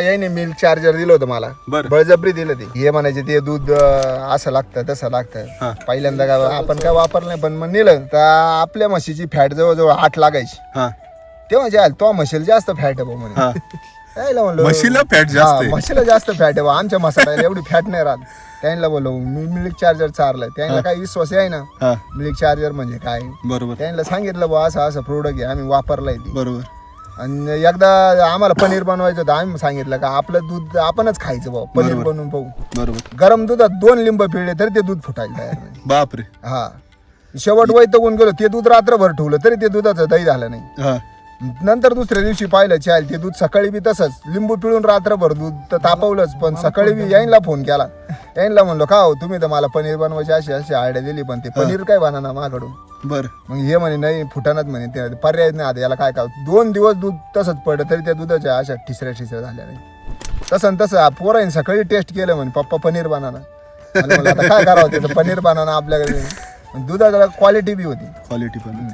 याने milk charger दिलं होतं मला. बरं. बळजबरी दिलं ते. हे म्हणायचे ते दूध अं, असं लागतं तसं हा. लागतं पहिल्यांदा काय आपण काय वापरलं नाही पण मग नेलं. तर आपल्या म्हशीची फॅट जवळजवळ आठ लागायची. हा. ते म्हणजे तो म्हशीला जास्त फॅट आहे म्हणे. हा. त्याला म्हणलं म्हशीला फॅट जास्त हा, म्हशीला जास्त फॅट आहे भाऊ. आमच्या मसाल्याला एवढी फॅट नाही राहत. त्यांना बोललो मी मिल्क चार्जर चारलं त्यांना काही विश्वास आहे ना? हा. मिल्क चार्जर म्हणजे काय? बरोबर. त्यांना सांगितलं बा असं असं प्रोडक्ट आहे आम्ही वापरलंय ते. बरोबर. आणि एकदा आम्हाला पनीर बनवायचं होतं आम्ही सांगितलं का आपलं दूध आपणच खायचं भाऊ पनीर बरोबर. बनवून पाहू. बरोबर. गरम दुधात दोन लिंब पिळले तरी ते दूध फुटायला तयार नाही. बापरे. हा. शेवट वैतकून गेलो ते दूध रात्रभर ठेवलं तरी ते दुधाचं दही झालं नाही. हा. नंतर दुसऱ्या दिवशी पाहिलं चाल ते दूध सकाळी बी तसंच. लिंबू पिळून रात्रभर दूध तर तापवलंच पण सकाळी बी याईनला फोन केला. याईनला म्हणलो का हो तुम्ही तर मला पनीर बनवायची अशी अशी आयडिया दिली पण ते पनीर काय बनना माझ्कडून बर. मग हे म्हणे नाही फुटानच म्हणे ते पर्याय नाही आता याला काय काय दोन दिवस दूध तसंच पडलं तरी त्या दुधाच्या अशा ठिसऱ्या ठिसऱ्या झाल्या नाही. तसं न तसं पोराईन सकाळी टेस्ट केलं म्हणे पप्पा पनीर बनाना. काय करावं त्याचं पनीर बनाना आपल्याकडे. दुधाला क्वालिटी बी होती. क्वालिटी पण